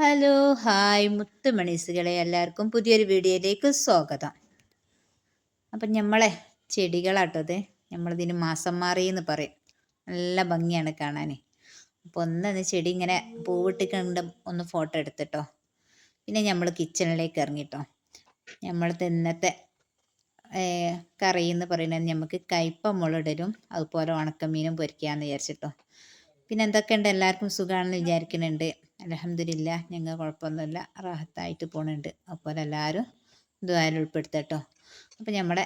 Hello hi മുത്തുമണീസുകളെ എല്ലാവർക്കും പുതിയൊരു വീഡിയോയിലേക്ക് സ്വാഗതം. അപ്പം നമ്മളെ ചെടികളാട്ടത് നമ്മളിതിന് മാസം മാറി എന്ന് പറയും. നല്ല ഭംഗിയാണ് കാണാൻ അപ്പോൾ ഒന്ന് ചെടി ഇങ്ങനെ പൂവിട്ട് കണ്ട് ഒന്ന് ഫോട്ടോ എടുത്തിട്ടോ. പിന്നെ നമ്മൾ കിച്ചണിലേക്ക് ഇറങ്ങിട്ടോ. നമ്മൾ ഇന്നത്തെ കറി എന്ന് പറയുന്നത് നമുക്ക് കയ്പ മുളകിടലും അതുപോലെ ഉണക്കമീനും പൊരിക്കാമെന്ന് വിചാരിച്ചിട്ടോ. പിന്നെ എന്തൊക്കെയുണ്ട്? എല്ലാവർക്കും സുഖമാണെന്ന് വിചാരിക്കുന്നുണ്ട്. അലഹമില്ല ഞങ്ങൾ കുഴപ്പമൊന്നുമില്ല റാഹത്തായിട്ട് പോണുണ്ട്. അപ്പോൾ എല്ലാവരും ദ്വാരം ഉൾപ്പെടുത്തട്ടോ. അപ്പോൾ നമ്മുടെ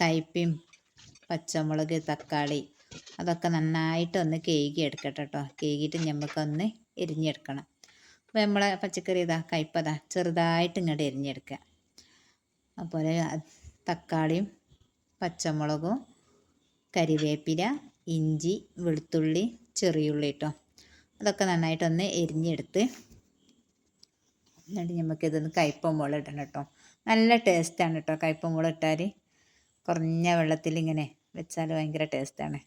കയ്പ്പയും പച്ചമുളക് തക്കാളി അതൊക്കെ നന്നായിട്ടൊന്ന് കേകി എടുക്കട്ടെ കേട്ടോ കേകിയിട്ട് നമുക്കൊന്ന് എരിഞ്ഞെടുക്കണം. അപ്പോൾ നമ്മളെ പച്ചക്കറി ഇതാ കയ്പതാ ചെറുതായിട്ട് ഇങ്ങോട്ട് എരിഞ്ഞെടുക്കുക അതുപോലെ തക്കാളിയും പച്ചമുളകും കരിവേപ്പില ഇഞ്ചി വെളുത്തുള്ളി ചെറിയുള്ളി കേട്ടോ അതൊക്കെ നന്നായിട്ടൊന്ന് എരിഞ്ഞെടുത്ത് എന്നിട്ട് നമുക്കിതൊന്ന് കയ്പ മുള ഇടണം കേട്ടോ. നല്ല ടേസ്റ്റാണ് കേട്ടോ കയ്പ മുള ഇട്ടാൽ കുറഞ്ഞ വെള്ളത്തിൽ ഇങ്ങനെ വെച്ചാൽ ഭയങ്കര ടേസ്റ്റാണ്.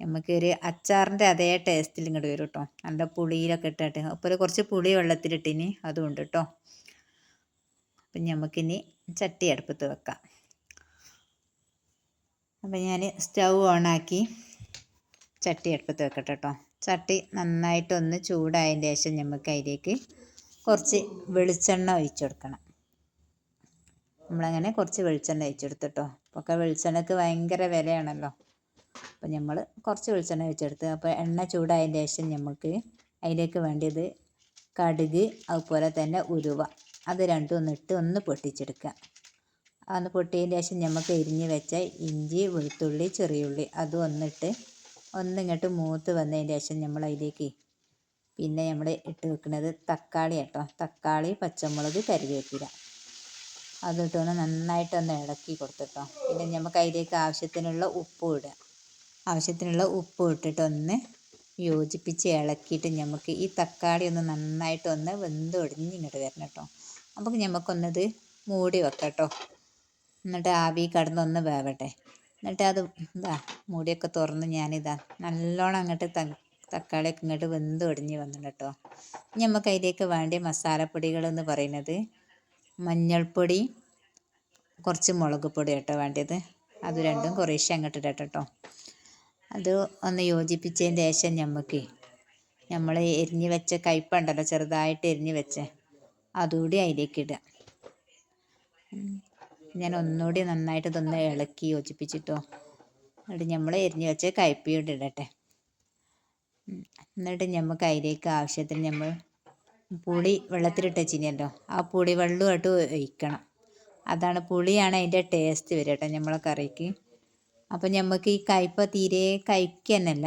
നമുക്കൊരു അച്ചാറിന്റെ അതേ ടേസ്റ്റിൽ ഇങ്ങോട്ട് വരും കേട്ടോ. നല്ല പുളിയിലൊക്കെ ഇട്ടിട്ട് അപ്പോൾ കുറച്ച് പുളി വെള്ളത്തിലിട്ടിനി അതുകൊണ്ട് കേട്ടോ. അപ്പം നമുക്കിനി ചട്ടി അടുപ്പത്ത് വെക്കാം. അപ്പം ഞാൻ സ്റ്റൗ ഓണാക്കി ചട്ടി അടുപ്പത്ത് വെക്കട്ടെ കേട്ടോ. ചട്ടി നന്നായിട്ടൊന്ന് ചൂടായതിന് ശേഷം നമുക്ക് അതിലേക്ക് കുറച്ച് വെളിച്ചെണ്ണ ഒഴിച്ചു കൊടുക്കണം. നമ്മളങ്ങനെ കുറച്ച് വെളിച്ചെണ്ണ ഒഴിച്ചെടുത്തിട്ടോ ഒക്കെ വെളിച്ചെണ്ണക്ക് ഭയങ്കര വിലയാണല്ലോ. അപ്പോൾ നമ്മൾ കുറച്ച് വെളിച്ചെണ്ണ ഒഴിച്ചെടുത്ത് അപ്പോൾ എണ്ണ ചൂടായതിന് ശേഷം നമുക്ക് അതിലേക്ക് വേണ്ടിയത് കടുക് അതുപോലെ തന്നെ ഉരുവ അത് രണ്ടും ഒന്നിട്ട് ഒന്ന് പൊട്ടിച്ചെടുക്കുക. അന്ന് പൊട്ടിയതിന് ശേഷം നമുക്ക് എരിഞ്ഞ് വെച്ച ഇഞ്ചി വെളുത്തുള്ളി ചെറിയുള്ളി അതും ഒന്നിട്ട് ഒന്നിങ്ങോട്ട് മൂത്ത് വന്നതിന് ശേഷം നമ്മൾ അതിലേക്ക് പിന്നെ നമ്മൾ ഇട്ട് വെക്കുന്നത് തക്കാളി കേട്ടോ. തക്കാളി പച്ചമുളക് കരിവേപ്പില. അതിട്ടൊന്ന് നന്നായിട്ടൊന്ന് ഇളക്കി കൊടുത്തിട്ടോ പിന്നെ നമുക്ക് അതിലേക്ക് ആവശ്യത്തിനുള്ള ഉപ്പ് ഇടുക. ആവശ്യത്തിനുള്ള ഉപ്പ് ഇട്ടിട്ടൊന്ന് യോജിപ്പിച്ച് ഇളക്കിയിട്ട് നമുക്ക് ഈ തക്കാളി ഒന്ന് നന്നായിട്ടൊന്ന് വെന്ത് ഒടിഞ്ഞ് ഇങ്ങോട്ട് വരണം കേട്ടോ. നമുക്ക് നമുക്കൊന്നത് മൂടി വെക്കാം കേട്ടോ. എന്നിട്ട് ആവി കടന്നൊന്ന് വേവട്ടെ. എന്നിട്ട് അത് ഇതാ മൂടിയൊക്കെ തുറന്ന് ഞാനിതാ നല്ലോണം അങ്ങോട്ട് തക്കാളിയൊക്കെ ഇങ്ങോട്ട് വെന്ത് ഒടിഞ്ഞ് വന്നിട്ടുണ്ട് കേട്ടോ ഇനി നമുക്ക് അതിലേക്ക് വേണ്ട മസാലപ്പൊടികൾ എന്ന് പറയുന്നത് മഞ്ഞൾപ്പൊടി കുറച്ച് മുളക് പൊടി കേട്ടോ വേണ്ടത് അത് രണ്ടും കുറേശ്ശെ അങ്ങോട്ട് ഇടട്ടെ കേട്ടോ അത് ഒന്ന് യോജിപ്പിച്ചതിന് ശേഷം നമുക്ക് നമ്മൾ എരിഞ്ഞ് വെച്ച കയ്പ്പുണ്ടല്ലോ ചെറുതായിട്ട് എരിഞ്ഞ് വെച്ച അതുകൂടി അതിലേക്ക് ഇടുക. ഞാൻ ഒന്നുകൂടി നന്നായിട്ട് ഇതൊന്ന് ഇളക്കി യോജിപ്പിച്ചിട്ടോ. എന്നിട്ട് നമ്മൾ എരിഞ്ഞ് വെച്ച കയ്പയോട് ഇടട്ടെ. എന്നിട്ട് നമുക്ക് അതിലേക്ക് ആവശ്യത്തിന് നമ്മൾ പുളി വെള്ളത്തിലിട്ട് വെച്ചിനല്ലോ ആ പുളി വെള്ളമായിട്ട് ഒഴിക്കണം. അതാണ് പുളിയാണ് അതിന്റെ ടേസ്റ്റ് വരിക കേട്ടോ നമ്മളെ കറിക്ക്. അപ്പം നമുക്ക് ഈ കയ്പ തീരെ കഴിക്കുന്നല്ല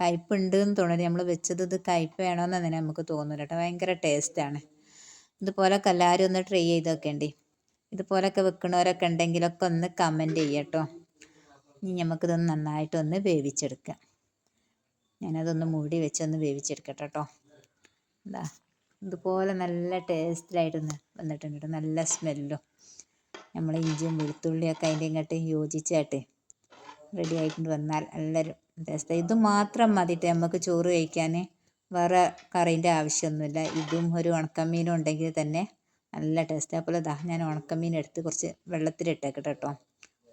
കയ്പുണ്ട് എന്ന് തോന്നുന്നു നമ്മൾ വെച്ചത് ഇത് കയ്പ വേണമെന്ന് തന്നെ നമുക്ക് തോന്നുന്നു കേട്ടോ. ഭയങ്കര ടേസ്റ്റാണ് ഇതുപോലെ എല്ലാവരും ഒന്ന് ട്രൈ ചെയ്ത് നോക്കേണ്ടി. ഇതുപോലൊക്കെ വെക്കണവരൊക്കെ ഉണ്ടെങ്കിലൊക്കെ ഒന്ന് കമന്റ് ചെയ്യട്ടോ. ഇനി നമുക്കിതൊന്ന് നന്നായിട്ടൊന്ന് വേവിച്ചെടുക്കാം. ഞാനതൊന്ന് മൂടി വെച്ചൊന്ന് വേവിച്ചെടുക്കട്ടെ കേട്ടോ എന്താ ഇതുപോലെ നല്ല ടേസ്റ്റിലായിട്ടൊന്ന് വന്നിട്ടുണ്ട് നല്ല സ്മെല്ലും നമ്മൾ ഇഞ്ചിയും വെളുത്തുള്ളിയൊക്കെ അതിന്റെ ഇങ്ങോട്ട് യോജിച്ചായിട്ട് റെഡി ആയിക്കൊണ്ട് വന്നാൽ നല്ലൊരു ടേസ്റ്റ് ഇത് മാത്രം മതിയിട്ട് നമുക്ക് ചോറ് കഴിക്കാൻ വേറെ കറീന്റെ ആവശ്യമൊന്നുമില്ല. ഇതും ഒരു ഉണക്കമീനും ഉണ്ടെങ്കിൽ തന്നെ നല്ല ടേസ്റ്റ് അപ്പോൾ ഇതാ ഞാൻ ഉണക്കമീൻ എടുത്ത് കുറച്ച് വെള്ളത്തിലിട്ടേക്കട്ടെ കേട്ടോ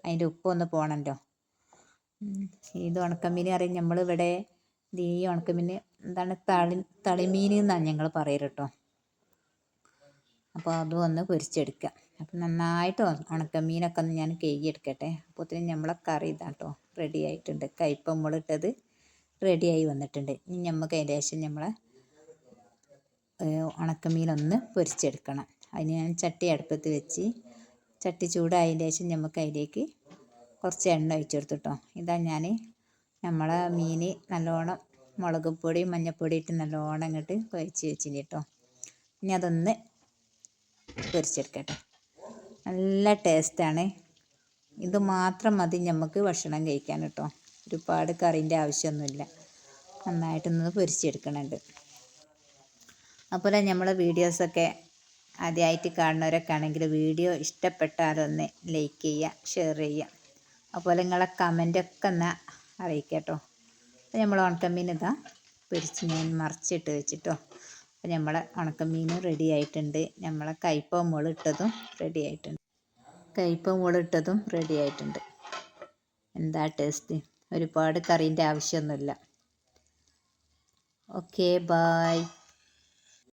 അതിന്റെ ഉപ്പൊന്ന് പോകണമല്ലോ ഇത് ഉണക്കമീൻ നമ്മൾ ഇവിടെ ഈ ഉണക്കമീൻ എന്താണ് തളി തളിമീൻ എന്നാണ് ഞങ്ങൾ പറയുക കേട്ടോ അപ്പോൾ അതും ഒന്ന് പൊരിച്ചെടുക്കുക അപ്പം നന്നായിട്ട് ഉണക്കമീനൊക്കെ ഒന്ന് ഞാൻ കേകി എടുക്കട്ടെ അപ്പോൾ ഒത്തിരി നമ്മളെ കറി ഇതാണ് കേട്ടോ റെഡി ആയിട്ടുണ്ട്. കയ്പ മുളിട്ടത് റെഡിയായി വന്നിട്ടുണ്ട്. ഇനി നമുക്ക് അതിന്റെ ശേഷം നമ്മളെ ഉണക്കമീനൊന്ന് പൊരിച്ചെടുക്കണം. അതിന് ഞാൻ ചട്ടി അടുപ്പത്ത് വെച്ച് ചട്ടി ചൂടായതിന് ശേഷം നമുക്ക് അതിലേക്ക് കുറച്ച് എണ്ണ ഒഴിച്ചു കൊടുത്തിട്ടോ ഇതാ ഞാൻ നമ്മളെ മീൻ നല്ലോണം മുളക് പൊടി മഞ്ഞൾപ്പൊടി ഇട്ട് നല്ലോണം ഇങ്ങോട്ട് കുഴച്ച് വെച്ചിന് കേട്ടോ. ഇനി അതൊന്ന് പൊരിച്ചെടുക്കട്ടെ നല്ല ടേസ്റ്റാണ് ഇത് മാത്രം മതി നമുക്ക് ഭക്ഷണം കഴിക്കാൻ കേട്ടോ. ഒരുപാട് കറീന്റെ ആവശ്യമൊന്നുമില്ല. നന്നായിട്ടൊന്ന് പൊരിച്ചെടുക്കണുണ്ട്. അതുപോലെ നമ്മളെ വീഡിയോസൊക്കെ ആദ്യമായിട്ട് കാണുന്നവരൊക്കെ ആണെങ്കിൽ വീഡിയോ ഇഷ്ടപ്പെട്ടാലൊന്ന് ലൈക്ക് ചെയ്യുക ഷെയർ ചെയ്യുക. അതുപോലെ നിങ്ങളെ കമന്റൊക്കെ ഒന്ന് അറിയിക്കുക കേട്ടോ. അപ്പോൾ നമ്മൾ ഉണക്കമീൻ ഇതാ. പൊരിച്ച് ഞാൻ മറിച്ചിട്ട് വെച്ചിട്ടോ. അപ്പോൾ നമ്മളെ ഉണക്കമീൻ റെഡി ആയിട്ടുണ്ട്. നമ്മളെ കയ്പ മുളിട്ടതും റെഡി ആയിട്ടുണ്ട്. കയ്പ മുളിട്ടതും റെഡി ആയിട്ടുണ്ട്. എന്താ ടേസ്റ്റ് ഒരുപാട് കറീന്റെ ആവശ്യമൊന്നുമില്ല. Okay bye